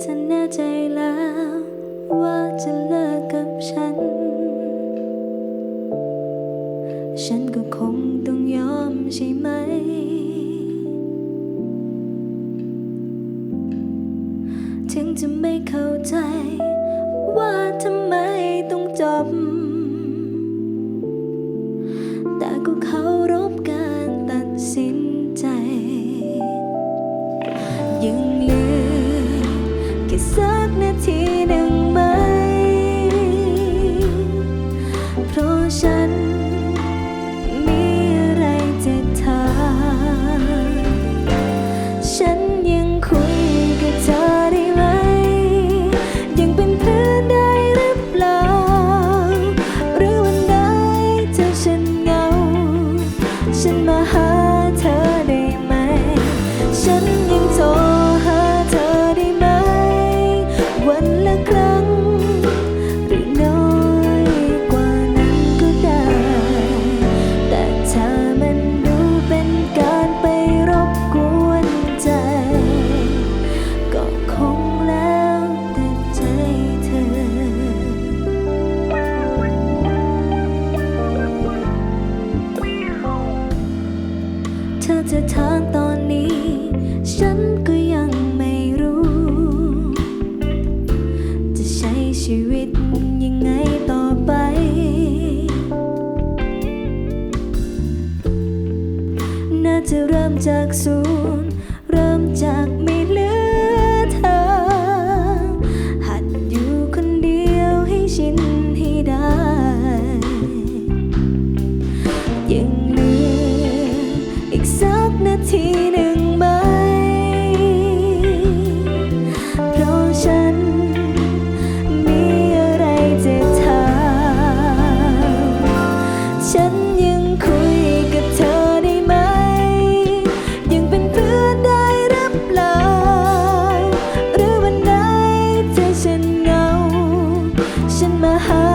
เธอแน่ใจแล้ว ว่าจะเลิกกับฉัน ฉันก็คงต้องยอมใช่ไหม ถึงจะไม่เข้าใจว่าทำไม จะถามตอนนี้ ฉันก็ยังไม่รู้ จะใช้ชีวิตยังไงต่อไป น่าจะเริ่มจากศูนย์ mahal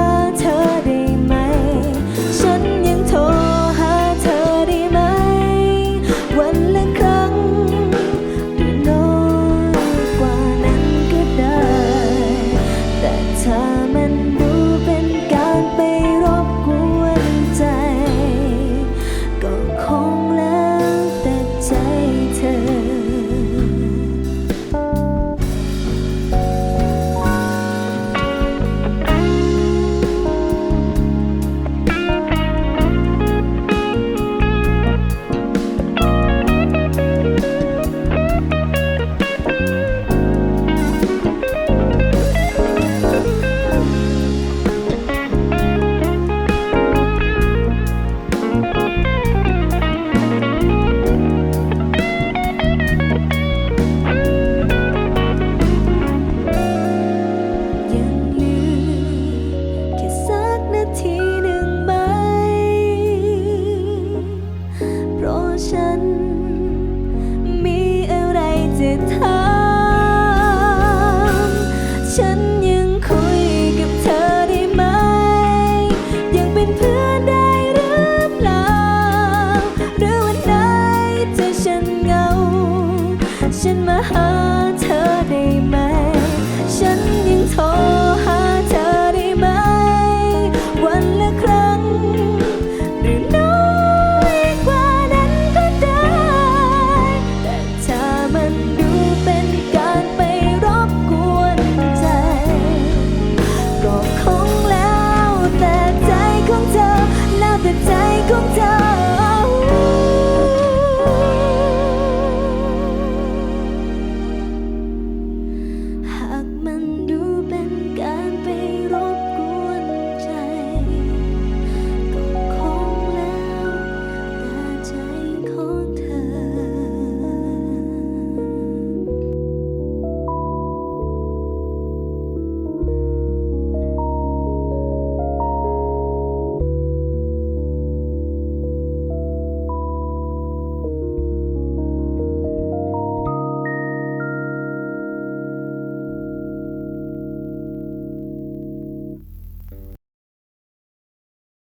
他。